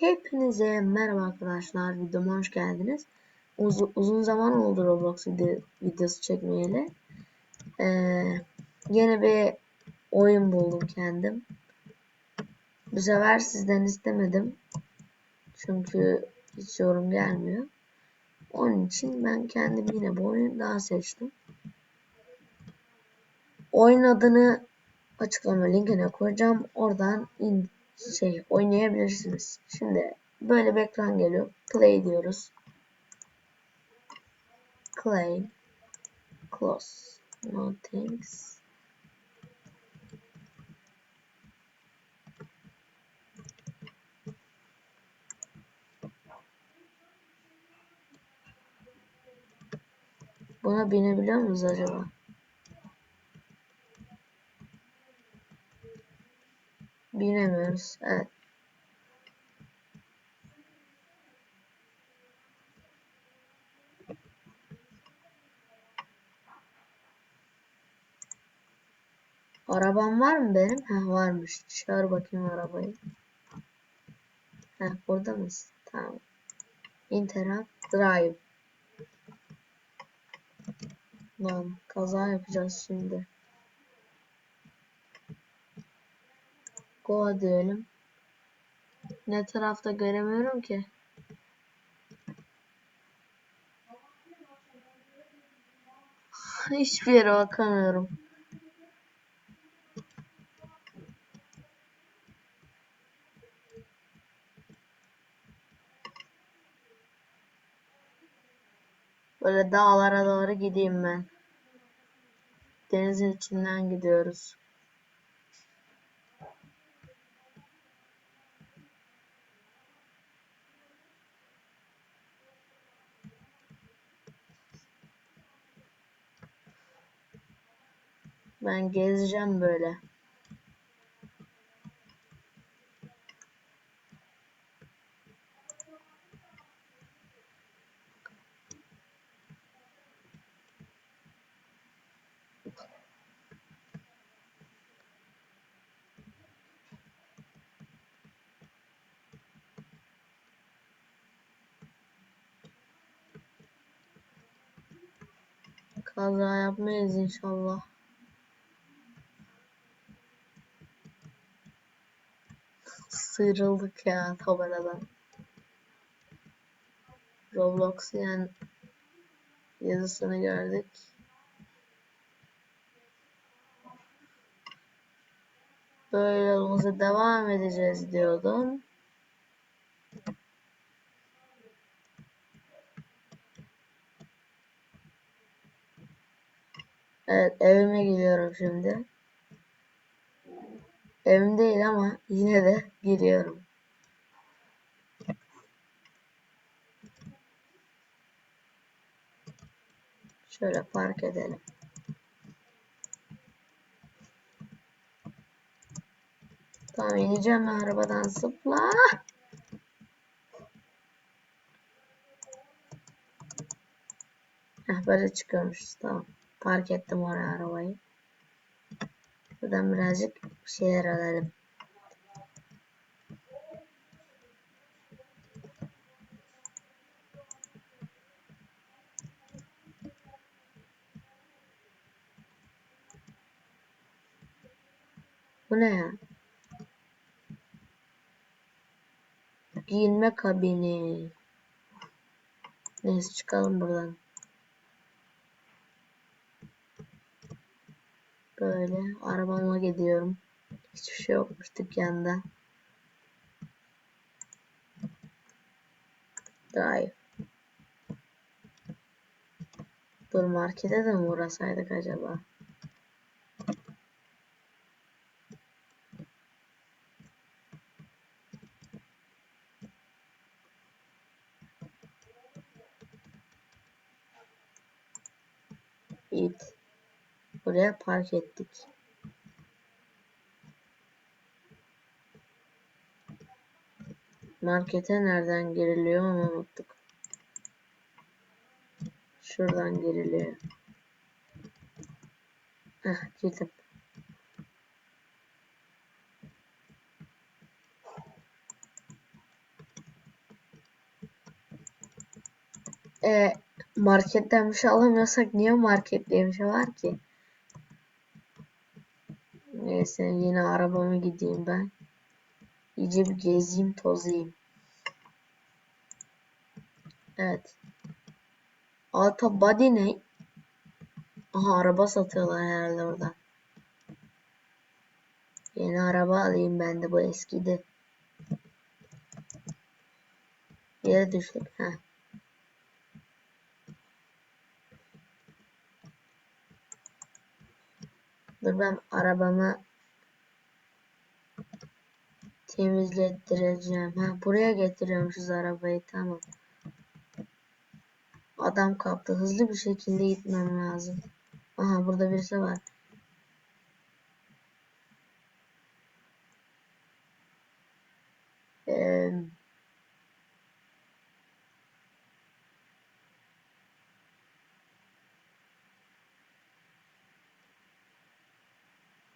Hepinize merhaba arkadaşlar. Videoma hoş geldiniz. Uz- uzun zaman oldu Roblox vide- videosu çekmeyeli. Ee, yeni bir oyun buldum kendim. Bu sefer sizden istemedim. Çünkü hiç yorum gelmiyor. Onun için ben kendim yine bu oyunu daha seçtim. Oyun adını açıklama linkine koyacağım. Oradan in, şey oynayabilirsiniz. Şimdi böyle bir ekran geliyor. Play diyoruz. Play. Close. No thanks. Buna binebiliyor muyuz acaba? Binemiyoruz. Evet. Arabam var mı benim? Ha varmış. Çağır bakayım arabayı. Ha burada mısın? Tamam. Interact Drive. Lan kaza yapacağız şimdi. Go diyelim. Ne tarafta göremiyorum ki. Hiçbir yere bakamıyorum. Böyle dağlara doğru gideyim ben. Denizin içinden gidiyoruz. Ben gezeceğim böyle. Kaza yapmayız inşallah. Sıyrıldık ya tabeladan. Roblox yani yazısını gördük. Böyle yolumuza devam edeceğiz diyordum. Evet evime gidiyorum şimdi. Evim değil ama yine de giriyorum. Şöyle park edelim. Tamam ineceğim arabadan zıpla. Heh, böyle çıkıyormuşuz tamam. Park ettim oraya arabayı. Buradan birazcık bir şeyler alalım. Bu ne ya? Giyinme kabini. Neyse çıkalım buradan. Böyle arabama gidiyorum. Hiçbir şey yokmuş dükkanda. Drive. Dur markete de mi uğrasaydık acaba? İt. Buraya park ettik. Markete nereden giriliyor onu unuttuk. Şuradan giriliyor. Heh girdim. Ee, marketten bir şey alamıyorsak niye market diye bir şey var ki? Neyse yine arabama gideyim ben. İyice bir gezeyim tozayım. Evet. Alta body ne? Aha araba satıyorlar herhalde orada. Yeni araba alayım ben de bu eskidi. Yere düştük. Heh. Dur ben arabamı temizlettireceğim. Ha, buraya getiriyormuşuz arabayı. Tamam. Adam kaptı. Hızlı bir şekilde gitmem lazım. Aha burada birisi var. Ee,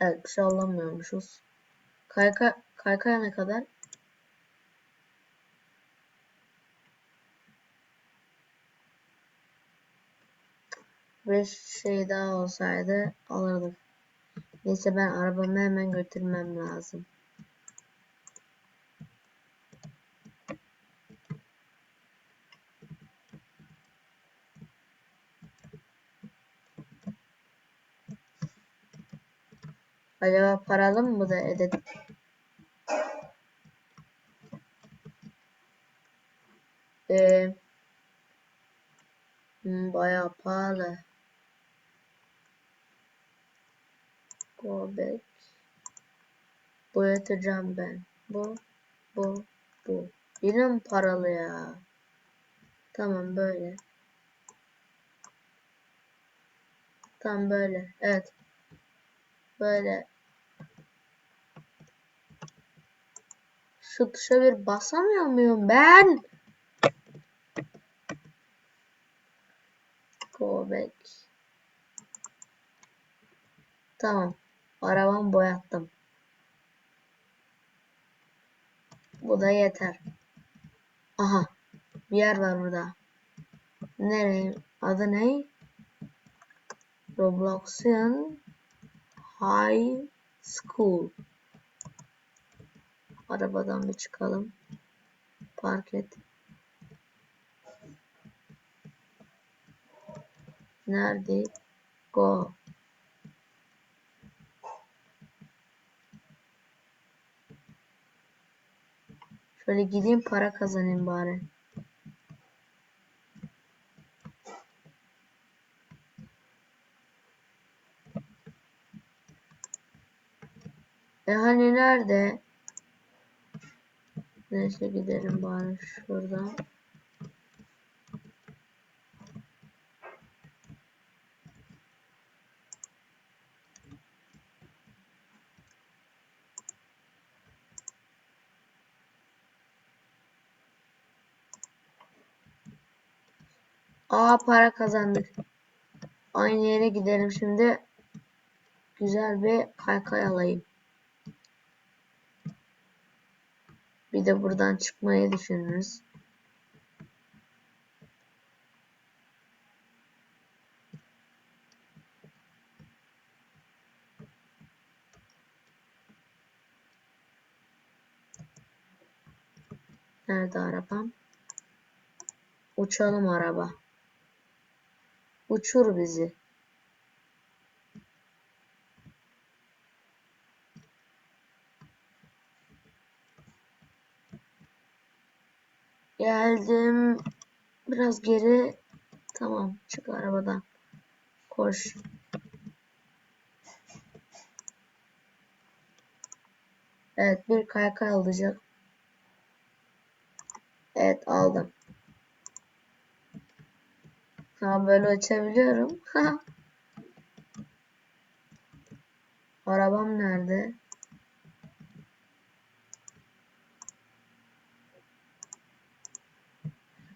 evet bir şey alamıyormuşuz. Kayka, kaykaya ne kadar? Beş şey daha olsaydı alırdık. Neyse ben arabamı hemen götürmem lazım. Acaba paralı mı bu da edet? Go back. Boyatacağım ben. Bu, bu, bu. Yine mi paralı ya? Tamam böyle. Tam böyle. Evet. Böyle. Şu tuşa bir basamıyor muyum ben? Go back. Tamam. Arabamı boyattım. Bu da yeter. Aha. Bir yer var burada. Nereye? Adı ne? Robloxian High School. Arabadan bir çıkalım. Park et. Nerede? Go. Şöyle gideyim para kazanayım bari. E hani nerede? Neyse gidelim bari şuradan. Aa para kazandık. Aynı yere gidelim şimdi. Güzel bir kaykay alayım. Bir de buradan çıkmayı düşünürüz. Nerede arabam? Uçalım araba. Uçur bizi. Geldim. Biraz geri. Tamam. Çık arabadan. Koş. Evet bir kaykay alacak. Evet aldım. Ha böyle uçabiliyorum. Arabam nerede?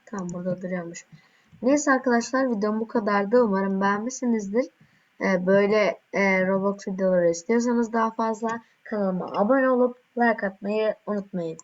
Tam burada duruyormuş. Neyse arkadaşlar videom bu kadardı. Umarım beğenmişsinizdir. Ee, böyle e, Roblox videoları istiyorsanız daha fazla kanalıma abone olup like atmayı unutmayın.